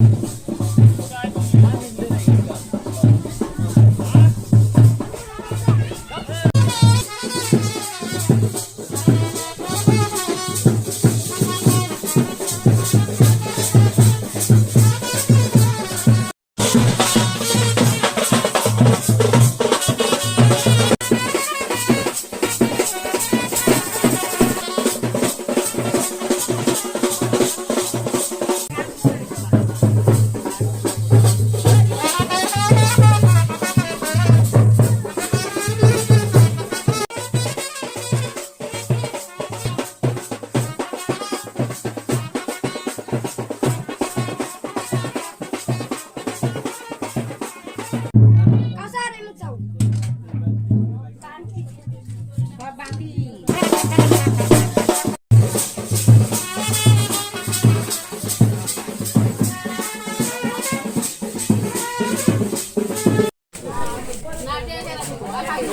Thank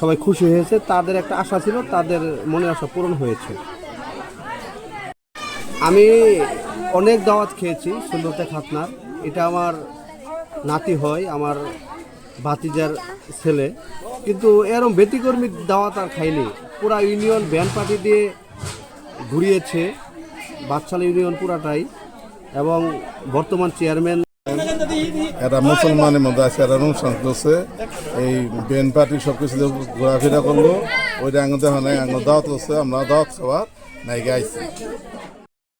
সবাই খুশি হয়েছে। তাদের একটা আশা ছিল, তাদের মনের আশা পূরণ হয়েছে। আমি অনেক দাওয়াত খেয়েছি, সুন্দরতা খাতনার। এটা আমার নাতি হয়, আমার ভাতিজার ছেলে। কিন্তু এরম ব্যতিকর্মী দাওয়াত আর খাইনি। পুরা ইউনিয়ন ব্যান্ড পার্টি দিয়ে ঘুরিয়েছে। বাচ্চালা ইউনিয়ন পুরাটাই। এবং বর্তমান চেয়ারম্যান এরা মুসলমানের মধ্যে আছে, এরা অনুষ্ঠান করছে। এই বেন পার্টি সব কিছু ঘোরাফেরা করল। ওইটা আঙুল দেখা নাই আঙুল দাওয়াত করছে, আমরা দাওয়াত খাবার নাইকে আইছি।